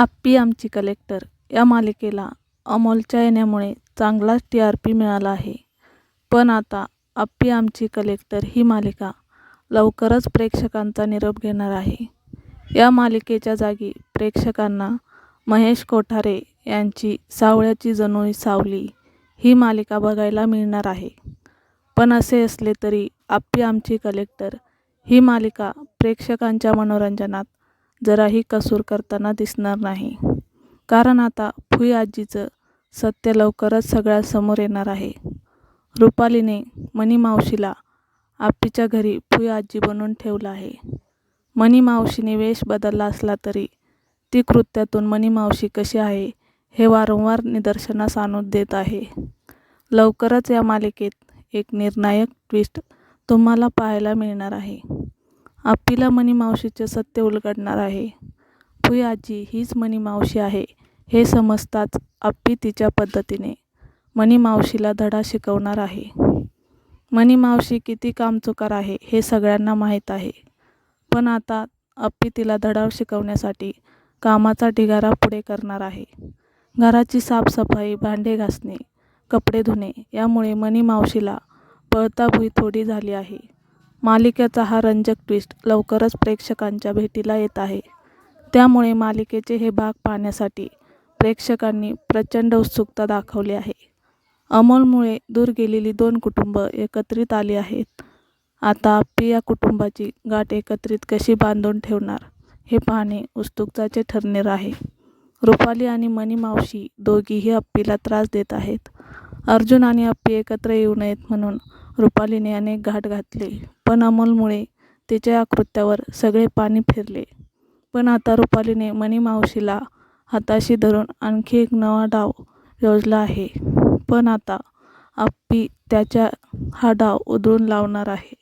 आप्पी आमची कलेक्टर या मालिकेला अमोलच्या येण्यामुळे चांगलाच टी आर पी मिळाला आहे. पण आता आप्पी आमची कलेक्टर ही मालिका लवकरच प्रेक्षकांचा निरोप घेणार आहे. या मालिकेच्या जागी प्रेक्षकांना महेश कोठारे यांची सावळ्याची जणू सावली ही मालिका बघायला मिळणार आहे. पण असे असले तरी आप्पी आमची कलेक्टर ही मालिका प्रेक्षकांच्या मनोरंजनात जराही कसूर करताना दिसणार नाही. कारण आता फुई आजीचं सत्य लवकरच सगळ्यासमोर येणार आहे. रुपालीने मनी मावशीला आप्पीच्या घरी फुई आजी बनवून ठेवलं आहे. मनी मावशीने वेश बदलला असला तरी ती कृत्यातून मनी मावशी कशी आहे हे वारंवार निदर्शनास आणून देत आहे. लवकरच या मालिकेत एक निर्णायक ट्विस्ट तुम्हाला पाहायला मिळणार आहे. आपीला मनी मावशीचे सत्य उलगडणार आहे. फुई आजी हीच मनी मावशी आहे हे समजताच आप्पी तिच्या पद्धतीने मनी मावशीला धडा शिकवणार आहे. मनी मावशी किती कामचुकार आहे हे सगळ्यांना माहीत आहे. पण आता आप्पी तिला धडा शिकवण्यासाठी कामाचा ढिगारा पुढे करणार आहे. घराची साफसफाई भांडे घासणे कपडे धुणे यामुळे मनी मावशीला पळताभुई थोडी झाली आहे. मालिकेचा हा रंजक ट्विस्ट लवकरच प्रेक्षकांच्या भेटीला येत आहे. त्यामुळे मालिकेचे हे भाग पाहण्यासाठी प्रेक्षकांनी प्रचंड उत्सुकता दाखवली आहे. अमोलमुळे दूर गेलेली दोन कुटुंब एकत्रित आली आहेत. आता आप्पी या कुटुंबाची गाठ एकत्रित कशी बांधून ठेवणार हे पाहणे उत्सुकताचे ठरणार आहे. रुपाली आणि मनी मावशी दोघीही आप्पीला त्रास देत आहेत. अर्जुन आणि आप्पी एकत्र येऊ नयेत म्हणून रुपालीने अनेक घाट घातले. पण अमोलमुळे तिच्या या कृत्यावर सगळे पाणी फिरले. पण आता रुपालीने मनी मावशीला हाताशी धरून आणखी एक नवा डाव योजला आहे. पण आता आप्पी त्याच्या हा डाव उधळून लावणार आहे.